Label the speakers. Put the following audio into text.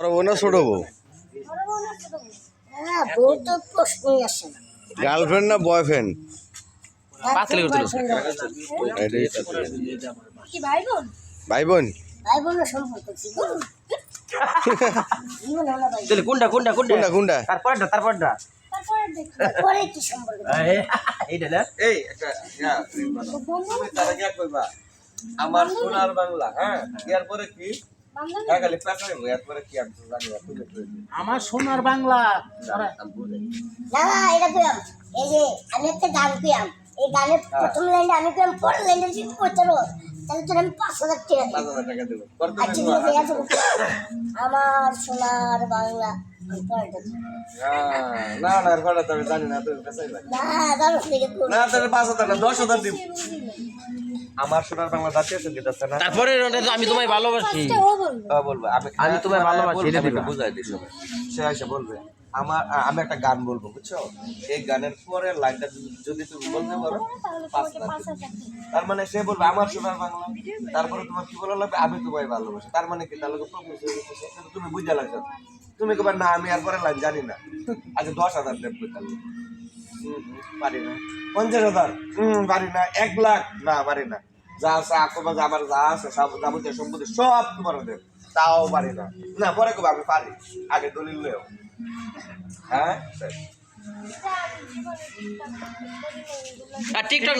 Speaker 1: বড় বউ না ছোট বউ?
Speaker 2: হ্যাঁ না।
Speaker 1: গার্লফ্রেন্ড না বয়ফ্রেন্ড
Speaker 2: ভাই বোন
Speaker 1: ভাই বোন
Speaker 2: ভাই বোনের সম্পর্ক কি বলুন জীবন হলো ভাই
Speaker 3: তাহলে কোনটা কোনটা কোনটা?
Speaker 1: কোনটা কোনটা?
Speaker 3: তারপরটা তারপরটা
Speaker 2: তারপরে দেখো পরে কি সম্পর্ক
Speaker 3: এইটা না?
Speaker 4: এই একটা তুমি তার আগে কইবা আমার সোনার বাংলা হ্যাঁ? এরপরে কি? হ্যাঁ
Speaker 5: আমার সোনার বাংলা তারা-
Speaker 2: না না এটা কইলাম এই যে আমি একটা গান এই গানের প্রথম আমি পরের যদি করতে তাহলে তোর আমি পাঁচ হাজার টাকা দেবো।
Speaker 4: হাজার টাকা দেবো। করতে
Speaker 2: আচ্ছা আমার সোনার বাংলা।
Speaker 4: হ্যাঁ, না জানি না তুমি
Speaker 2: না
Speaker 4: দশ হাজার দিব। আমার সোনার বাংলা জাতীয় সংগীত আছে না?
Speaker 3: তারপরে আমি তোমায় ভালোবাসি।
Speaker 4: হ্যাঁ, বলব। আমি
Speaker 3: আমি তোমায় ভালোবাসি, এটা দিবা।
Speaker 4: বুঝাই সবাই। সে এসে বলবে আমার আমি একটা গান বলব বুঝছ? এই গানের পরের লাইনটা যদি তুমি বলতে পারো। তার মানে সে বলবে আমার সোনার বাংলা। তারপরে তোমার কি বলা লাগবে? আমি তোমায় ভালোবাসি। তার মানে কি? তার লোক প্রমিস হয়ে গেছে সেটা তো তুমি বুঝা লাগছো। তুমি কবার না আমি আর পরে লাইন জানি না। আচ্ছা দশ হাজার দেবো তাহলে। হুম, হুম, পারি না। পঞ্চাশ হাজার? হুম পারি না। এক লাখ? না পারি না। যা আছে আকবা যা আমার যা আছে, সব যাবতীয় সম্পত্তি সব তোমার দেব তাও পারি না। না, পরে কবে আমি পারি। আগে দলিল লেও হ্যাঁ?
Speaker 3: টিকটক